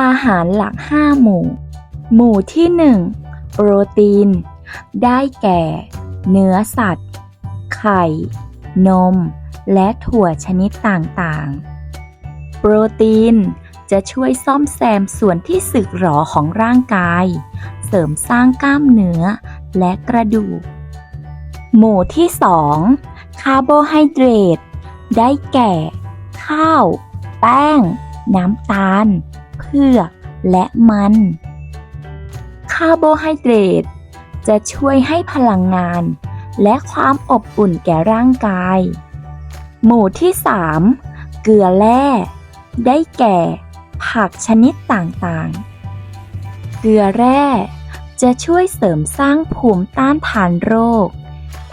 อาหารหลัก 5 หมู่ หมู่ที่ 1 โปรตีน ได้แก่ เนื้อสัตว์ ไข่ นม และถั่วชนิดต่างๆ โปรตีนจะช่วยซ่อมแซมส่วนที่สึกหรอของร่างกาย เสริมสร้างกล้ามเนื้อและกระดูก หมู่ที่ 2 คาร์โบไฮเดรต ได้แก่ ข้าว แป้ง น้ำตาล เผือกและมัน คาร์โบไฮเดรตจะช่วยให้พลังงาน และความอบอุ่นแก่ร่างกาย หมู่ที่ 3 เกลือแร่ ได้แก่ ผักชนิดต่างๆ เกลือแร่จะช่วยเสริมสร้างภูมิต้านทานโรค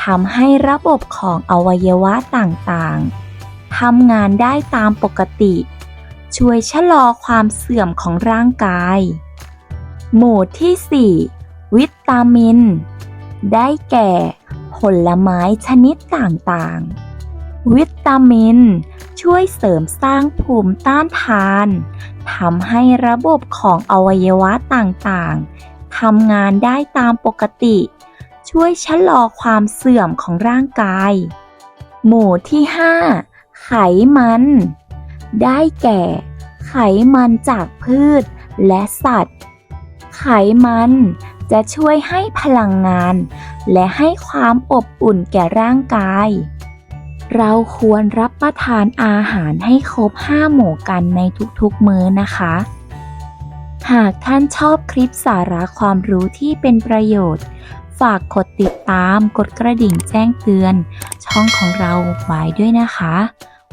ทำให้ระบบของอวัยวะต่างๆทำงานได้ตามปกติ ช่วยชะลอความเสื่อมของร่างกาย หมู่ที่ 4 วิตามิน ได้แก่ ผลไม้ชนิดต่างๆ วิตามิน ช่วยเสริมสร้างภูมิต้านทานทำให้ระบบของอวัยวะต่างๆทำงานได้ตามปกติ ช่วยชะลอความเสื่อมของร่างกาย หมู่ที่ 5 ไขมัน ได้แก่ ไขมันจากพืชและสัตว์ ไขมันจะช่วยให้พลังงาน และให้ความอบอุ่นแก่ร่างกาย เราควรรับประทานอาหารให้ครบ5หมู่กันในทุกๆมื้อนะคะ หากท่านชอบคลิปสาระความรู้ที่เป็นประโยชน์ ฝากกดติดตามกดกระดิ่งแจ้งเตือน ช่องของเราไว้ด้วยนะคะ